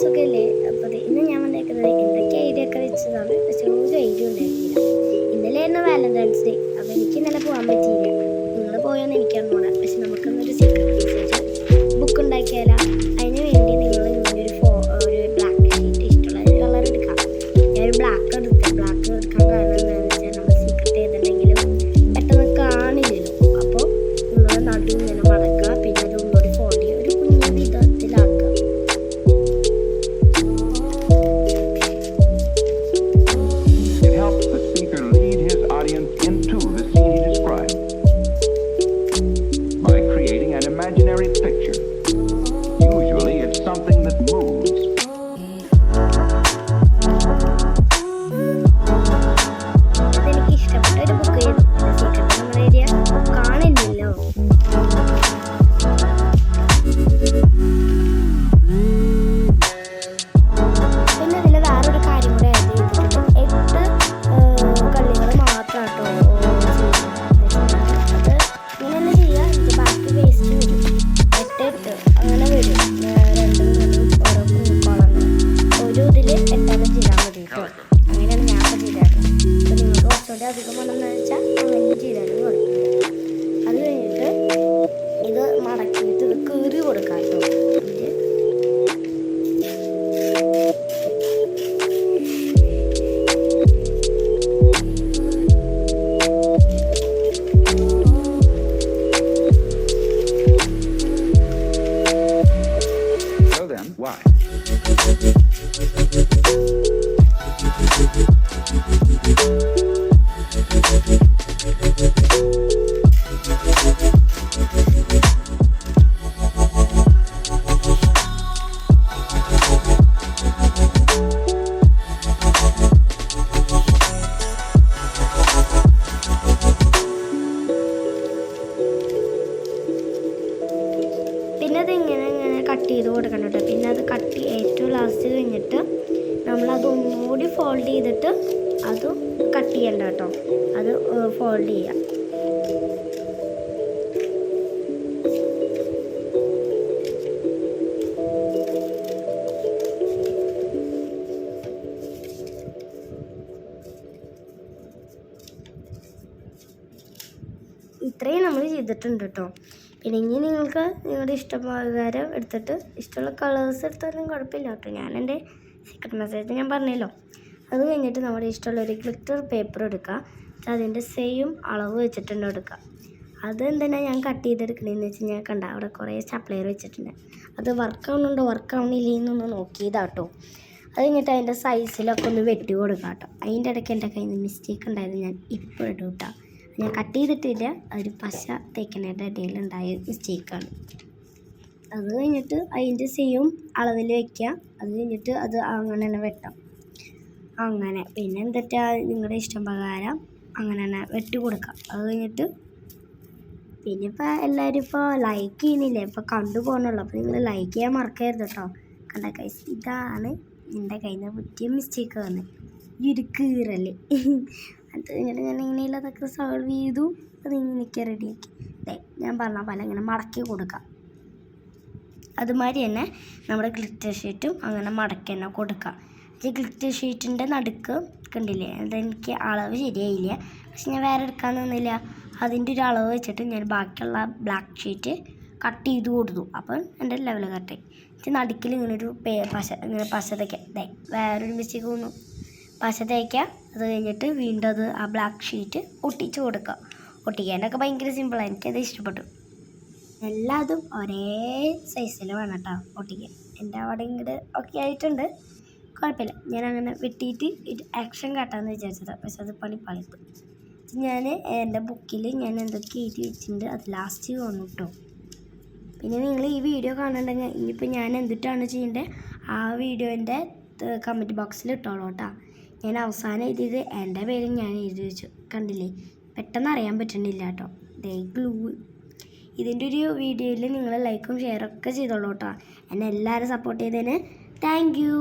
സുഖമല്ലേ അപ്പോൾ ഇന്ന് ഞാൻ വന്നേക്കുന്നത് എന്തൊക്കെ ഐഡിയ ഒക്കെ വെച്ചതാണ്? പക്ഷെ ഒരു ഐഡിയ ഉണ്ടായിരുന്നില്ല. ഇന്നലെ ആയിരുന്നു വാലന്റൈൻസ് ഡേ അപ്പോൾ എനിക്ക് ഇന്നലെ പോകാൻ പറ്റിയില്ല ഫോൾഡ് ചെയ്തിട്ട് അത് കട്ട് ചെയ്യണ്ട കേട്ടോ. അത് ഫോൾഡ് ചെയ്യാം. ഇത്രയും നമ്മൾ ചെയ്തിട്ടുണ്ട് കേട്ടോ. പിന്നെ ഇനി നിങ്ങൾക്ക് നിങ്ങളുടെ ഇഷ്ടപ്രകാരം എടുത്തിട്ട് ഇഷ്ടമുള്ള കളേഴ്സ് എടുത്താലും കുഴപ്പമില്ല കേട്ടോ. ഞാൻ സീക്രട്ട് മെസ്സേജ് ഞാൻ പറഞ്ഞല്ലോ. അത് കഴിഞ്ഞിട്ട് നമ്മുടെ ഇഷ്ടമുള്ള ഒരു ഗ്ലിറ്റർ പേപ്പർ എടുക്കുക അതിന്റെ സെയിം അളവ് വെച്ചിട്ടുണ്ട് എടുക്കുക. അത് എന്തിനാണ് ഞാൻ കട്ട് ചെയ്തെടുക്കണതെന്ന് വെച്ച് ഞാൻ കണ്ട അവിടെ കുറേ സപ്ലയർ വെച്ചിട്ടുണ്ട്. അത് വർക്ക് ആവുന്നുണ്ടോ വർക്ക് ആവണില്ലേ എന്നൊന്ന് നോക്കിയതാട്ടോ അത് കഴിഞ്ഞിട്ട് അതിന്റെ സൈസിലൊക്കെ ഒന്ന് വെട്ടി കൊടുക്കാം കേട്ടോ അതിന്റെ ഇടയ്ക്ക് എന്റെ കയ്യിൽ നിന്ന് മിസ്റ്റേക്ക് ഉണ്ടായത് ഞാൻ ഇപ്പോൾ ഇടും കേട്ടോ ഞാൻ കട്ട് ചെയ്തിട്ടില്ല അതൊരു പശ തേക്കണേന്റെ ഇടയിൽ ഉണ്ടായ മിസ്റ്റേക്കാണ് അത് കഴിഞ്ഞിട്ട് അതിന്റെ സെയിം അളവിൽ വെക്കുക. അത് കഴിഞ്ഞിട്ട് അത് അങ്ങനെ തന്നെ വെട്ടാം. അങ്ങനെ. പിന്നെ എന്തൊക്കെയാ നിങ്ങളുടെ ഇഷ്ടം പ്രകാരം അങ്ങനെ തന്നെ വെട്ടി കൊടുക്കാം. അത് കഴിഞ്ഞിട്ട് പിന്നെ ഇപ്പോൾ എല്ലാവരും ഇപ്പോൾ ലൈക്ക് ചെയ്യുന്നില്ലേ? ഇപ്പോൾ കണ്ടു പോകണുള്ളൂ അപ്പോൾ നിങ്ങൾ ലൈക്ക് ചെയ്യാൻ മറക്കരുത് കേട്ടോ കണ്ട കൈസ് ഇതാണ് എന്റെ കയ്യിൽ നിന്ന് പറ്റിയ മിസ്റ്റേക്ക് വന്നത് ഈ ഒരു കീറൽ. അത് കഴിഞ്ഞിട്ട് ഞാൻ ഇങ്ങനെയുള്ള അതൊക്കെ സോൾവ് ചെയ്തു. അത് ഇങ്ങനെയൊക്കെ റെഡിയാക്കി ദേ ഞാൻ പറഞ്ഞ പോലെ ഇങ്ങനെ മടക്കി കൊടുക്കാം. അതുമാതിരി തന്നെ നമ്മുടെ ഗ്ലിറ്റർ ഷീറ്റും അങ്ങനെ മടക്കി തന്നെ കൊടുക്കാം. ഈ ഗ്ലിറ്റർ ഷീറ്റിന്റെ നടുക്ക്. കണ്ടില്ലേ? അതെനിക്ക് അളവ് ശരിയായില്ല. പക്ഷെ ഞാൻ വേറെ എടുക്കാൻ നിന്നില്ല. അതിന്റെ ഒരു അളവ് വെച്ചിട്ട് ഞാൻ ബാക്കിയുള്ള ബ്ലാക്ക് ഷീറ്റ് കട്ട് ചെയ്ത് കൊടുത്തു. അപ്പം എന്റെ ലെവൽ കറക്റ്റായി എന്നിട്ട് നടുക്കിൽ ഇങ്ങനെ ഒരു പേ പശ ഇങ്ങനെ പശ തയ്ക്കാം വേറൊരു മിസ്റ്റേക്ക് വന്നു. പശ തേക്കുക അത് കഴിഞ്ഞിട്ട് വീണ്ടും അത് ആ ബ്ലാക്ക് ഷീറ്റ് ഒട്ടിച്ച് കൊടുക്കുക. ഒട്ടിക്കാനൊക്കെ ഭയങ്കര സിമ്പിളാണ് എനിക്കത് ഇഷ്ടപ്പെട്ടു. എല്ലാതും ഒരേ സൈസിൽ വേണം കേട്ടോ ഒട്ടിക്കാൻ. എന്റെ അവിടെ ഇങ്ങോട്ട് ഒക്കെ ആയിട്ടുണ്ട്. കുഴപ്പമില്ല. ഞാൻ അങ്ങനെ വെട്ടിയിട്ട് ആക്ഷൻ കാട്ടാമെന്ന് വിചാരിച്ചത്. പക്ഷെ അത് പണി പളിപ്പ് ഞാൻ എന്റെ ബുക്കിൽ ഞാൻ എന്തൊക്കെ എഴുതി വെച്ചിട്ടുണ്ട് അത് ലാസ്റ്റ് വന്നു കേട്ടോ പിന്നെ നിങ്ങൾ ഈ വീഡിയോ കാണുന്നുണ്ടെങ്കിൽ ഇനിയിപ്പോൾ ഞാൻ എന്തിട്ടാണ് ചെയ്യേണ്ടത് ആ വീഡിയോന്റെ കമന്റ് ബോക്സിൽ ഇട്ടോളൂ കേട്ടോ ഞാൻ അവസാനം എഴുതിയത് എന്റെ പേര് ഞാൻ എഴുതി വെച്ചു. കണ്ടില്ലേ? പെട്ടെന്ന് അറിയാൻ പറ്റുന്നില്ല കേട്ടോ ദേ ഗ്ലൂ ഇതിന്റെ ഒരു വീഡിയോയിൽ നിങ്ങൾ ലൈക്കും ഷെയറൊക്കെ ചെയ്തോളൂ കേട്ടോ എന്നെ എല്ലാവരും സപ്പോർട്ട് ചെയ്തതിന് താങ്ക് യു